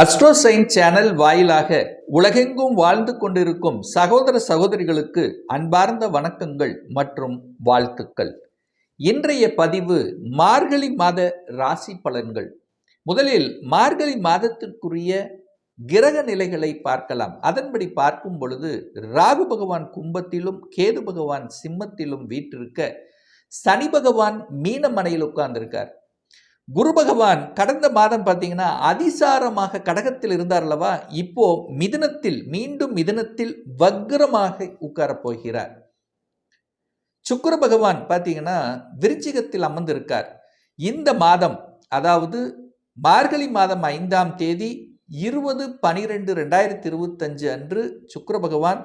அஸ்ட்ரோசைன் channel வாயிலாக உலகெங்கும் வாழ்ந்து கொண்டிருக்கும் சகோதர சகோதரிகளுக்கு அன்பார்ந்த வணக்கங்கள் மற்றும் வாழ்த்துக்கள். இன்றைய பதிவு மார்கழி மாத ராசி பலன்கள். முதலில் மார்கழி மாதத்திற்குரிய கிரக நிலைகளை பார்க்கலாம். அதன்படி பார்க்கும் பொழுது ராகு பகவான் கும்பத்திலும் கேது பகவான் சிம்மத்திலும் வீற்றிருக்க சனி பகவான் மீனமனையில் உட்கார்ந்திருக்கார். குரு பகவான் கடந்த மாதம் பார்த்தீங்கன்னா அதிசாரமாக கடகத்தில் இருந்தார் அல்லவா? இப்போ மிதனத்தில் மீண்டும் மிதனத்தில் வக்ரமாக உட்காரப் போகிறார். சுக்கர பகவான் பார்த்தீங்கன்னா விருச்சிகத்தில் அமர்ந்திருக்கார். இந்த மாதம் அதாவது மார்கழி மாதம் ஐந்தாம் தேதி இருபது பனிரெண்டு ரெண்டாயிரத்தி இருபத்தஞ்சு அன்று சுக்கர பகவான்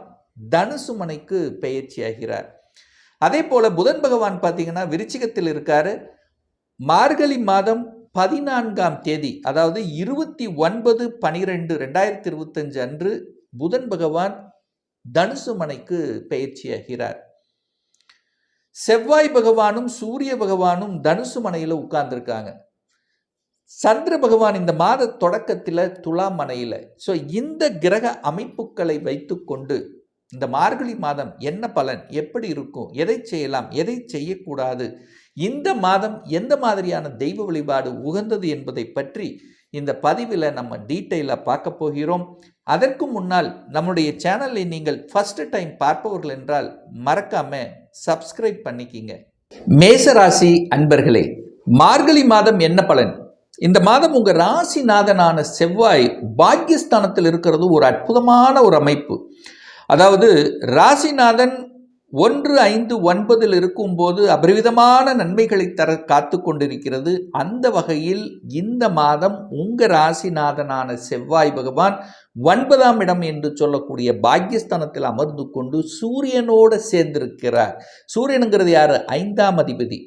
தனுசு மனைக்கு பெயர்ச்சியாகிறார். அதே போல புதன் பகவான் பார்த்தீங்கன்னா விருச்சிகத்தில் இருக்காரு. மார்கழி மாதம் பதினான்காம் தேதி அதாவது இருபத்தி ஒன்பது பனிரெண்டு ரெண்டாயிரத்தி இருபத்தஞ்சு அன்று புதன் பகவான் தனுசு மனைக்கு பயிற்சியாகிறார் செவ்வாய் பகவானும் சூரிய பகவானும் தனுசு மனையில் உட்கார்ந்துருக்காங்க. சந்திர பகவான் இந்த மாத தொடக்கத்தில் துலா மனையில். ஸோ இந்த கிரக அமைப்புகளை வைத்துக்கொண்டு இந்த மார்கழி மாதம் என்ன பலன் எப்படி இருக்கும் எதை செய்யலாம் எதை செய்யக்கூடாது இந்த மாதம் எந்த மாதிரியான தெய்வ வழிபாடு உகந்தது என்பதை பற்றி இந்த பதிவில் நம்ம டீட்டெயிலாக பார்க்க போகிறோம். அதற்கு முன்னால் நம்முடைய சேனலை நீங்கள் ஃபஸ்ட்டு டைம் பார்ப்பவர்கள் என்றால் மறக்காம சப்ஸ்கிரைப் பண்ணிக்கிங்க. மேசராசி அன்பர்களே மார்கழி மாதம் என்ன பலன்? இந்த மாதம் உங்கள் ராசிநாதனான செவ்வாய் பாக்கியஸ்தானத்தில் இருக்கிறது ஒரு அற்புதமான ஒரு அமைப்பு. அதாவது ராசிநாதன் ஒன்று ஐந்து ஒன்பதில் இருக்கும்போது அபரிவிதமான நன்மைகளை தர காத்து கொண்டிருக்கிறது. அந்த வகையில் இந்த மாதம் உங்க ராசிநாதனான செவ்வாய் பகவான் ஒன்பதாம் இடம் என்று சொல்லக்கூடிய பாக்கியஸ்தானத்தில் அமர்ந்து கொண்டு சூரியனோடு சேர்ந்திருக்கிறார். சூரியனுங்கிறது யார்? ஐந்தாம் அதிபதி.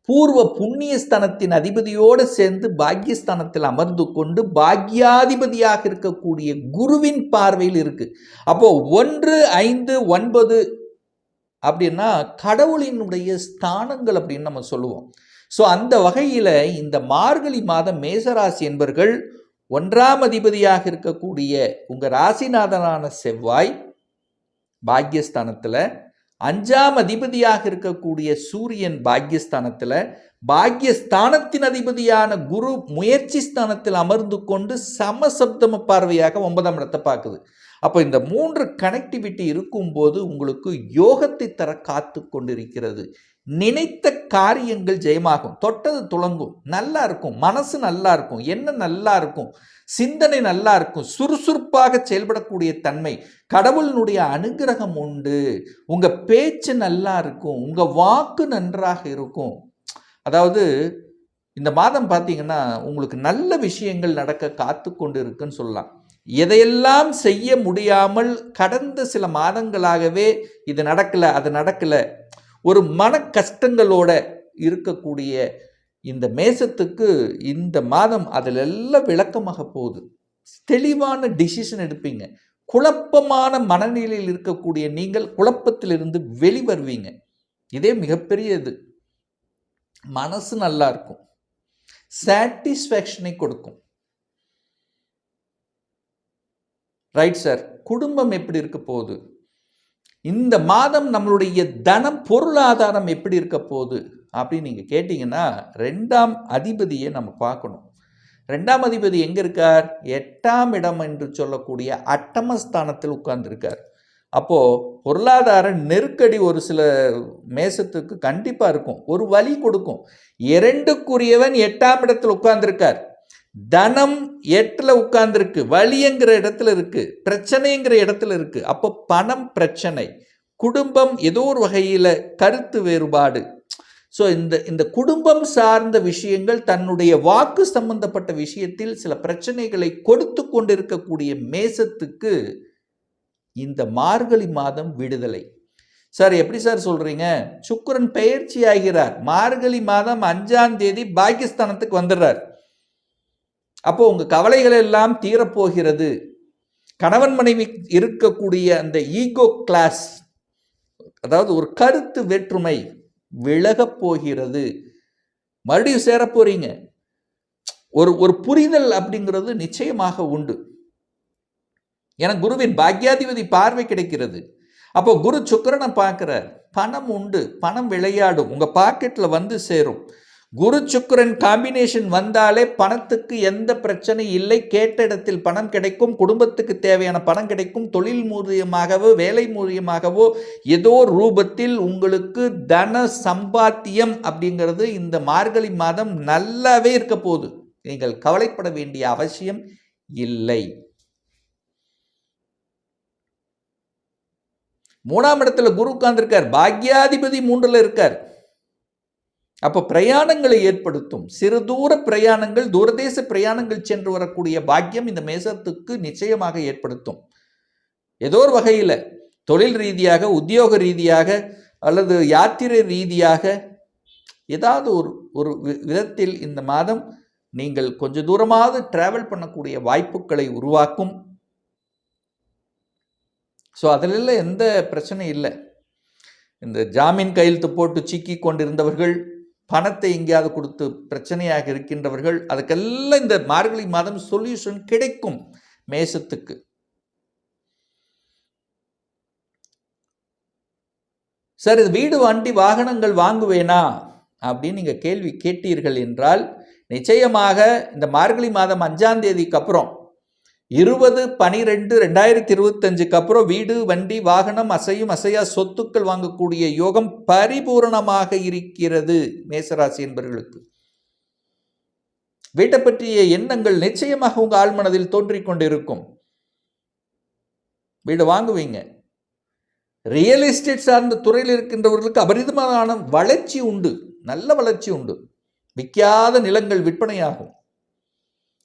பூர்வ புண்ணியஸ்தனத்தின் அதிபதியோடு சேர்ந்து பாக்யஸ்தானத்தில் அமர்ந்து கொண்டு பாக்யாதிபதியாக இருக்கக்கூடிய குருவின் பார்வையில் இருக்கு. அப்போ ஒன்று ஐந்து ஒன்பது அப்படின்னா கடவுளினுடைய ஸ்தானங்கள் அப்படின்னு நம்ம சொல்லுவோம். ஸோ அந்த வகையில் இந்த மார்கழி மாதம் மேசராசி என்பர்கள் ஒன்றாம் அதிபதியாக இருக்கக்கூடிய உங்கள் ராசிநாதனான செவ்வாய் பாக்யஸ்தானத்தில் அஞ்சாம் அதிபதியாக இருக்கக்கூடிய சூரியன் பாக்யஸ்தானத்தில் பாக்யஸ்தானத்தின் அதிபதியான குரு முயற்சி ஸ்தானத்தில் அமர்ந்து கொண்டு சமசப்தம பார்வையாக ஒன்பதாம் இடத்தை பார்க்குது. அப்போ இந்த மூன்று கனெக்டிவிட்டி இருக்கும்போது உங்களுக்கு யோகத்தை தர காத்து கொண்டிருக்கிறது. நினைத்த காரியங்கள் ஜெயமாகும். தொட்டது துளங்கும். நல்லா இருக்கும். மனசு நல்லா இருக்கும். என்ன நல்லா இருக்கும். சிந்தனை நல்லா இருக்கும். சுறுசுறுப்பாக செயல்படக்கூடிய தன்மை. கடவுளினுடைய அனுகிரகம் உண்டு. உங்க பேச்சு நல்லா இருக்கும். உங்க வாக்கு நன்றாக இருக்கும். அதாவது இந்த மாதம் பார்த்தீங்கன்னா உங்களுக்கு நல்ல விஷயங்கள் நடக்க காத்து கொண்டு இருக்குன்னு சொல்லலாம். எதையெல்லாம் செய்ய முடியாமல் கடந்த சில மாதங்களாகவே இது நடக்கலை அது நடக்கலை. ஒரு மன கஷ்டங்களோட இருக்கக்கூடிய இந்த மேசத்துக்கு இந்த மாதம் அதில் எல்லாம் விளக்கமாக போகுது. தெளிவான டிசிஷன் எடுப்பீங்க. குழப்பமான மனநிலையில் இருக்கக்கூடிய நீங்கள் குழப்பத்திலிருந்து வெளிவருவீங்க. இதே மிகப்பெரிய இது மனசு நல்லா இருக்கும். சாட்டிஸ்ஃபேக்ஷனை கொடுக்கும். ரைட் சார் குடும்பம் எப்படி இருக்க போகுது? இந்த மாதம் நம்மளுடைய தனம் பொருளாதாரம் எப்படி இருக்க போகுது அப்படின்னு நீங்கள் கேட்டிங்கன்னா ரெண்டாம் அதிபதியை நம்ம பார்க்கணும். ரெண்டாம் அதிபதி எங்கே இருக்கார்? எட்டாம் இடம் என்று சொல்லக்கூடிய அட்டமஸ்தானத்தில் உட்கார்ந்துருக்கார். அப்போது பொருளாதார நெருக்கடி ஒரு சில மேசத்துக்கு கண்டிப்பாக இருக்கும். ஒரு வழி கொடுக்கும். இரண்டுக்குரியவன் எட்டாம் இடத்தில் உட்கார்ந்துருக்கார். தனம் எட்டில் உட்கார்ந்துருக்கு வலிங்கிற இடத்துல இருக்கு பிரச்சனைங்கிற இடத்துல இருக்கு. அப்போ பணம் பிரச்சனை குடும்பம் ஏதோ ஒரு வகையில் கருத்து வேறுபாடு. ஸோ இந்த இந்த குடும்பம் சார்ந்த விஷயங்கள் தன்னுடைய வாக்கு சம்பந்தப்பட்ட விஷயத்தில் சில பிரச்சனைகளை கொடுத்து கொண்டிருக்கக்கூடிய மேசத்துக்கு இந்த மார்கழி மாதம் விடுதலை. சார் எப்படி சார் சொல்கிறீங்க சுக்கரன் பெயர்ச்சி ஆகிறார் மார்கழி மாதம் அஞ்சாம் தேதி பாகிஸ்தானத்துக்கு வந்துடுறார். அப்போ உங்கள் கவலைகள் எல்லாம் தீரப்போகிறது. கணவன் மனைவி இருக்கக்கூடிய அந்த ஈகோ கிளாஸ் அதாவது ஒரு கருத்து வேற்றுமை விலகப் போகிறது. மறுபடியும் சேரப்போறீங்க. ஒரு ஒரு புரிதல் அப்படிங்கிறது நிச்சயமாக உண்டு. என குருவின் பாக்யாதிபதி பார்வை கிடைக்கிறது. அப்போ குரு சுக்கரனை பார்க்குறார். பணம் உண்டு. பணம் விளையாடும். உங்கள் பாக்கெட்டில் வந்து சேரும். குரு சுக்கரன் காம்பினேஷன் வந்தாலே பணத்துக்கு எந்த பிரச்சனை இல்லை. கேட்ட இடத்தில் பணம் கிடைக்கும் குடும்பத்துக்கு தேவையான பணம் கிடைக்கும். தொழில் மூலியமாகவோ வேலை மூலியமாகவோ ஏதோ ரூபத்தில் உங்களுக்கு தன சம்பாத்தியம் அப்படிங்கிறது இந்த மார்கழி மாதம் நல்லாவே இருக்க போகுது. நீங்கள் கவலைப்பட வேண்டிய அவசியம் இல்லை. மூணாம் இடத்துல குரு உட்கார்ந்துருக்கார். பாக்யாதிபதி மூன்றில் இருக்கார். அப்போ பிரயாணங்களை ஏற்படுத்தும். சிறு தூர பிரயாணங்கள் தூரதேச பிரயாணங்கள் சென்று வரக்கூடிய பாக்கியம் இந்த மேசத்துக்கு நிச்சயமாக ஏற்படுத்தும். ஏதோ ஒரு வகையில் தொழில் ரீதியாக உத்தியோக ரீதியாக அல்லது யாத்திரை ரீதியாக ஏதாவது ஒரு ஒரு வி- விதத்தில் இந்த மாதம் நீங்கள் கொஞ்ச தூரமாவது டிராவல் பண்ணக்கூடிய வாய்ப்புகளை உருவாக்கும். ஸோ அதிலெல்லாம் எந்த பிரச்சனையும் இல்லை. இந்த ஜாமீன் கையெழுத்து போட்டு சிக்கி கொண்டிருந்தவர்கள் பணத்தை எங்கேயாவது கொடுத்து பிரச்சனையாக இருக்கின்றவர்கள் அதுக்கெல்லாம் இந்த மார்கழி மாதம் சொல்யூஷன் கிடைக்கும் மேசத்துக்கு. சார் இது வீடு வண்டி வாகனங்கள் வாங்குவேனா? அப்படின்னு நீங்கள் கேள்வி கேட்டீர்கள் என்றால் நிச்சயமாக இந்த மார்கழி மாதம் அஞ்சாம் தேதிக்கு அப்புறம் இருபது பனிரெண்டு ரெண்டாயிரத்தி இருபத்தஞ்சுக்கு அப்புறம் வீடு வண்டி வாகனம் அசையும் அசையா சொத்துக்கள் வாங்கக்கூடிய யோகம் பரிபூரணமாக இருக்கிறது மேசராசி என்பவர்களுக்கு வீட்டை பற்றிய எண்ணங்கள் நிச்சயமாக உங்கள் ஆழ்மனதில் தோன்றிக்கொண்டிருக்கும் வீடு வாங்குவீங்க. ரியல் எஸ்டேட் சார்ந்த துறையில் இருக்கின்றவர்களுக்கு அபரிதமான வளர்ச்சி உண்டு. நல்ல வளர்ச்சி உண்டு. விற்காத நிலங்கள் விற்பனையாகும்.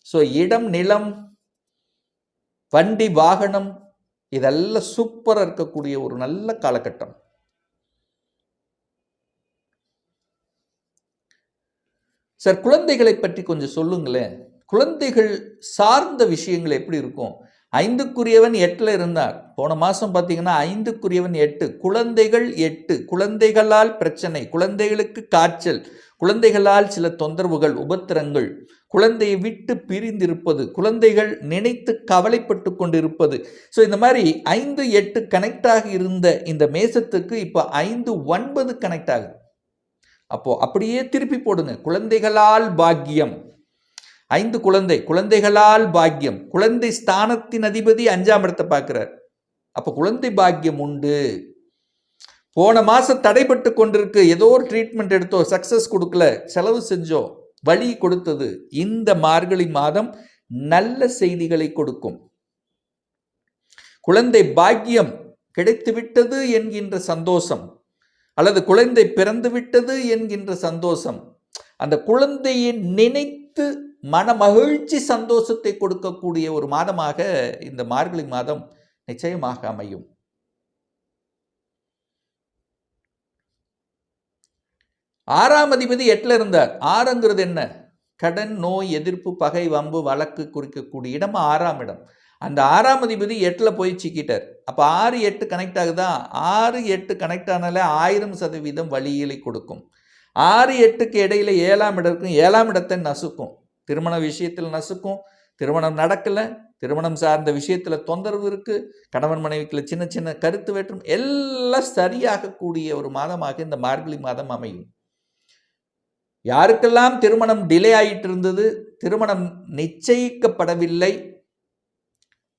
ஸோ இடம் நிலம் வண்டி வாகனம் இதெல்லாம் சூப்பராக இருக்கக்கூடிய ஒரு நல்ல காலகட்டம். சார் குழந்தைகளை பற்றி கொஞ்சம் சொல்லுங்களேன். குழந்தைகள் சார்ந்த விஷயங்கள் எப்படி இருக்கும்? ஐந்துக்குரியவன் எட்டில் இருந்தார். போன மாதம் பார்த்தீங்கன்னா ஐந்துக்குரியவன் எட்டு. குழந்தைகள் எட்டு. குழந்தைகளால் பிரச்சனை. குழந்தைகளுக்கு காய்ச்சல். குழந்தைகளால் சில தொந்தரவுகள் உபத்திரங்கள். குழந்தையை விட்டு பிரிந்திருப்பது. குழந்தைகள் நினைத்து கவலைப்பட்டு கொண்டிருப்பது. ஸோ இந்த மாதிரி ஐந்து எட்டு கனெக்டாக இருந்த இந்த மேசத்துக்கு இப்போ ஐந்து ஒன்பது கனெக்ட் ஆகுது. அப்போது அப்படியே திருப்பி போடுங்க. குழந்தைகளால் பாக்கியம். ஐந்து குழந்தை குழந்தைகளால் பாக்கியம். குழந்தை ஸ்தானத்தின் அதிபதி அஞ்சாம் இடத்தை பார்க்கிறார். அப்போ குழந்தை பாக்கியம் உண்டு. போன மாசம் தடைப்பட்டு கொண்டிருக்கு. ஏதோ ஒரு ட்ரீட்மெண்ட் எடுத்தோம் சக்சஸ் கொடுக்கல. செலவு செஞ்சோம் வழி கொடுத்தது. இந்த மார்கழி மாதம் நல்ல செய்திகளை கொடுக்கும். குழந்தை பாக்கியம் கிடைத்து விட்டது என்கின்ற சந்தோஷம். அல்லது குழந்தை பிறந்து விட்டது என்கின்ற சந்தோஷம். அந்த குழந்தையை நினைத்து மனமகிழ்ச்சி சந்தோஷத்தை கொடுக்கக்கூடிய ஒரு மாதமாக இந்த மார்கழி மாதம் நிச்சயமாக அமையும். ஆறாம் அதிபதி எட்டில் இருந்தார். ஆறுங்கிறது என்ன? கடன் நோய் எதிர்ப்பு பகை வம்பு வழக்கு குறிக்கக்கூடிய இடம் ஆறாம் இடம். அந்த ஆறாம் அதிபதி எட்டில் போய் சிக்கிட்டார். அப்போ ஆறு எட்டு கனெக்ட் ஆகுதா? ஆறு எட்டு கனெக்ட் ஆனாலே ஆயிரம் சதவீதம் வழியிலை கொடுக்கும். ஆறு எட்டுக்கு இடையில ஏழாம் இடம் இருக்கும். ஏழாம் இடத்தை நசுக்கும். திருமண விஷயத்தில் நசுக்கும் திருமணம் நடக்கலை திருமணம் சார்ந்த விஷயத்தில் தொந்தரவு இருக்குது கணவன் மனைவிக்குள்ள சின்ன சின்ன கருத்து வேற்றும் எல்லாம் சரியாகக்கூடிய ஒரு மாதமாக இந்த மார்கழி மாதம் அமையும். யாருக்கெல்லாம் திருமணம் டிலே ஆயிட்டு இருந்தது திருமணம் நிச்சயிக்கப்படவில்லை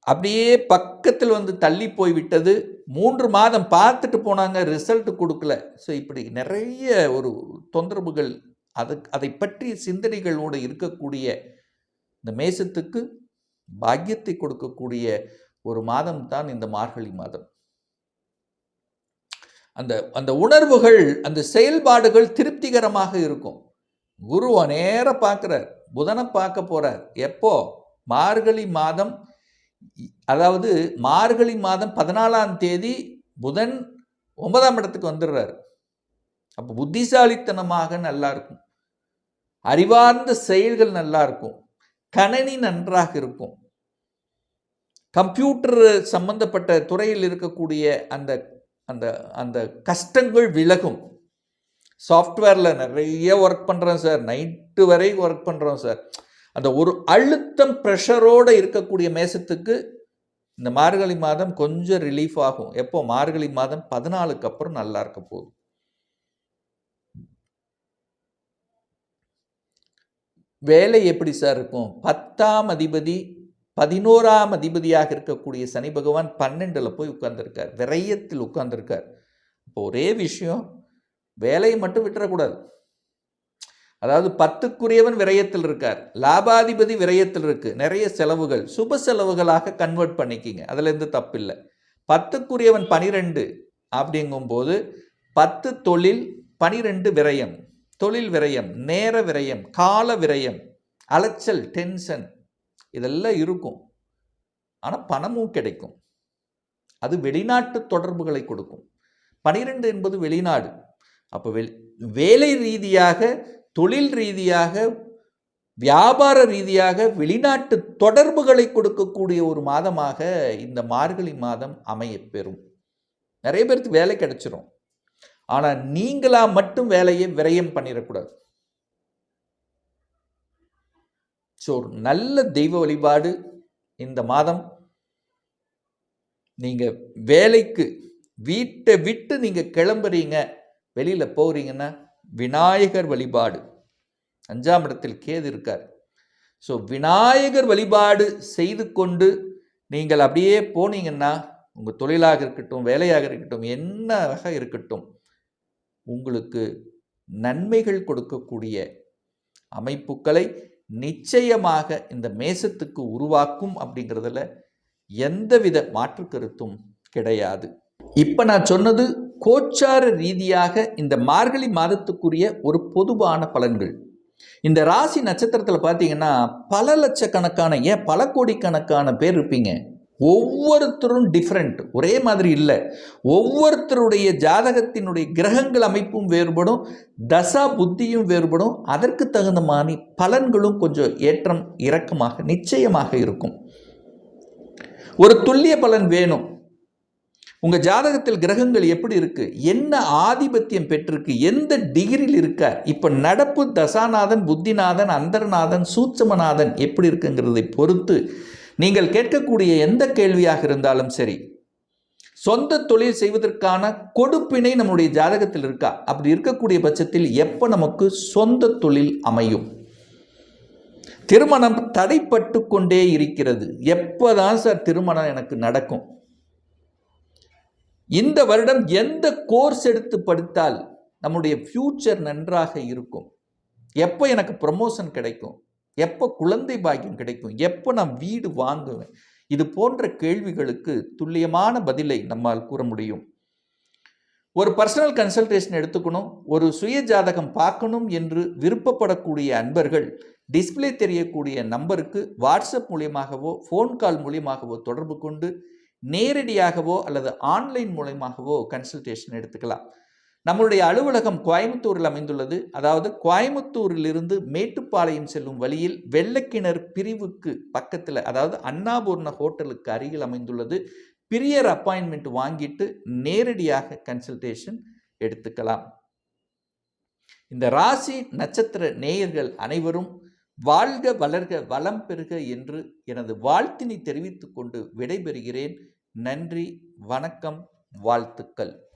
அப்படியே பக்கத்தில் வந்து தள்ளி போய்விட்டது மூன்று மாதம் பார்த்துட்டு போனாங்க ரிசல்ட் கொடுக்கல. ஸோ இப்படி நிறைய ஒரு தொந்தரவுகள் அது அதை பற்றிய சிந்தனைகளோடு இருக்கக்கூடிய இந்த மேசத்துக்கு பாக்கியத்தை கொடுக்கக்கூடிய ஒரு மாதம் தான் இந்த மார்கழி மாதம். அந்த அந்த உணர்வுகள் அந்த செயல்பாடுகள் திருப்திகரமாக இருக்கும். குருவை நேர பார்க்குறார். புதனை பார்க்க போகிறார் எப்போ? மார்கழி மாதம் அதாவது மார்கழி மாதம் பதினாலாம் தேதி புதன் ஒன்பதாம் இடத்துக்கு வந்துடுறார். அப்போ புத்திசாலித்தனமாக நல்லா இருக்கும். அறிவார்ந்த செயல்கள் நல்லா இருக்கும். கணனி நன்றாக இருக்கும். கம்ப்யூட்டர் சம்பந்தப்பட்ட துறையில் இருக்கக்கூடிய அந்த அந்த அந்த கஷ்டங்கள் விலகும். சாஃப்ட்வேரில் நிறைய ஒர்க் பண்ணுறோம் சார். நைட்டு வரை ஒர்க் பண்ணுறோம் சார். அந்த ஒரு அழுத்தம் ப்ரெஷரோடு இருக்கக்கூடிய மேசத்துக்கு இந்த மார்கழி மாதம் கொஞ்சம் ரிலீஃப் ஆகும். எப்போ? மார்கழி மாதம் பதினாலுக்கு அப்புறம் நல்லா இருக்க போகுது. வேலை எப்படி சார் இருக்கும்? பத்தாம் அதிபதி பதினோராம் அதிபதியாக இருக்கக்கூடிய சனி பகவான் பன்னெண்டில் போய் உட்கார்ந்துருக்கார். விரயத்தில் உட்கார்ந்துருக்கார். இப்போ ஒரே விஷயம் வேலையை மட்டும் விட்டுறக்கூடாது. அதாவது பத்துக்குரியவன் விரயத்தில் இருக்கார். லாபாதிபதி விரயத்தில் இருக்குது நிறைய செலவுகள் சுப செலவுகளாக கன்வெர்ட் பண்ணிக்கிங்க. அதுலேருந்து தப்பில்லை. பத்துக்குரியவன் பனிரெண்டு அப்படிங்கும்போது பத்து தொழில் பனிரெண்டு விரயம். தொழில் விரயம் நேர விரயம் கால விரயம் அலைச்சல் டென்ஷன் இதெல்லாம் இருக்கும். ஆனால் பணமும் கிடைக்கும். அது வெளிநாட்டு தொடர்புகளை கொடுக்கும். பனிரெண்டு என்பது வெளிநாடு. அப்போ வெ வேலை ரீதியாக தொழில் ரீதியாக வியாபார ரீதியாக வெளிநாட்டு தொடர்புகளை கொடுக்கக்கூடிய ஒரு மாதமாக இந்த மார்கழி மாதம் அமையப்பெறும் நிறைய பேருக்கு வேலை கிடைச்சிரும். ஆனால் நீங்களா மட்டும் வேலையை விரயம் பண்ணிடக்கூடாது. ஸோ நல்ல தெய்வ வழிபாடு இந்த மாதம். நீங்கள் வேலைக்கு வீட்டை விட்டு நீங்கள் கிளம்புறீங்க வெளியில் போகிறீங்கன்னா விநாயகர் வழிபாடு. அஞ்சாம் இடத்தில் கேது இருக்கார். ஸோ விநாயகர் வழிபாடு செய்து கொண்டு நீங்கள் அப்படியே போனீங்கன்னா உங்கள் தொழிலாக இருக்கட்டும் வேலையாக இருக்கட்டும் என்னவாக இருக்கட்டும் உங்களுக்கு நன்மைகள் கொடுக்கக்கூடிய அமைப்புகளை நிச்சயமாக இந்த மேசத்துக்கு உருவாக்கும் அப்படிங்கிறதுல எந்தவித மாற்று கருத்தும் கிடையாது. இப்போ நான் சொன்னது கோச்சார ரீதியாக இந்த மார்கழி மாதத்துக்குரிய ஒரு பொதுவான பலன்கள். இந்த ராசி நட்சத்திரத்தில் பார்த்தீங்கன்னா பல லட்சக்கணக்கான ஏன் பல கோடிக்கணக்கான பேர் இருப்பீங்க. ஒவ்வொருத்தரும் டிஃப்ரெண்ட் ஒரே மாதிரி இல்லை. ஒவ்வொருத்தருடைய ஜாதகத்தினுடைய கிரகங்கள் அமைப்பும் வேறுபடும் தசா புத்தியும் வேறுபடும். அதற்கு தகுந்த மாதிரி பலன்களும் கொஞ்சம் ஏற்றம் இறக்கமாக நிச்சயமாக இருக்கும். ஒரு துல்லிய பலன் வேணும். உங்கள் ஜாதகத்தில் கிரகங்கள் எப்படி இருக்குது என்ன ஆதிபத்தியம் பெற்றிருக்கு? எந்த டிகிரியில் இருக்கார்? இப்போ நடப்பு தசாநாதன் புத்திநாதன் அந்தர்நாதன் சூட்சமநாதன் எப்படி இருக்குங்கிறதை பொறுத்து நீங்கள் கேட்கக்கூடிய எந்த கேள்வியாக இருந்தாலும் சரி சொந்த தொழில் செய்வதற்கான கொடுப்பினை நம்முடைய ஜாதகத்தில் இருக்கா? அப்படி இருக்கக்கூடிய பட்சத்தில் எப்போ நமக்கு சொந்த தொழில் அமையும்? திருமணம் தடைப்பட்டு கொண்டே இருக்கிறது. எப்போதான் சார் திருமணம் எனக்கு நடக்கும்? இந்த வருடம் எந்த கோர்ஸ் எடுத்து படித்தால் நம்முடைய ஃப்யூச்சர் நன்றாக இருக்கும்? எப்போ எனக்கு ப்ரமோஷன் கிடைக்கும்? எப்போ குழந்தை பாக்கியம் கிடைக்கும்? எப்போ நான் வீடு வாங்குவேன்? இது போன்ற கேள்விகளுக்கு துல்லியமான பதிலை நம்மால் கூற முடியும். ஒரு பர்சனல் கன்சல்டேஷன் எடுத்துக்கணும். ஒரு சுய ஜாதகம் பார்க்கணும் என்று விருப்பப்படக்கூடிய அன்பர்கள் டிஸ்பிளே தெரியக்கூடிய நம்பருக்கு வாட்ஸ்அப் மூலியமாகவோ ஃபோன் கால் மூலியமாகவோ தொடர்பு கொண்டு நேரடியாகவோ அல்லது ஆன்லைன் மூலயமாகவோ கன்சல்டேஷன் எடுத்துக்கலாம். நம்மளுடைய அலுவலகம் கோயம்புத்தூரில் அமைந்துள்ளது. அதாவது கோயம்புத்தூரிலிருந்து மேட்டுப்பாளையம் செல்லும் வழியில் வெள்ளக்கிணர் பிரிவுக்கு பக்கத்தில் அதாவது அண்ணாபூர்ண ஹோட்டலுக்கு அருகில் அமைந்துள்ளது. பிரியர் அப்பாயின்மெண்ட் வாங்கிட்டு நேரடியாக கன்சல்டேஷன் எடுத்துக்கலாம். இந்த ராசி நட்சத்திர நேயர்கள் அனைவரும் வாழ்க வளர்க வளம் பெறுக என்று எனது வாழ்த்தினை தெரிவித்துக்கொண்டு விடைபெறுகிறேன். நன்றி வணக்கம் வாழ்த்துக்கள்.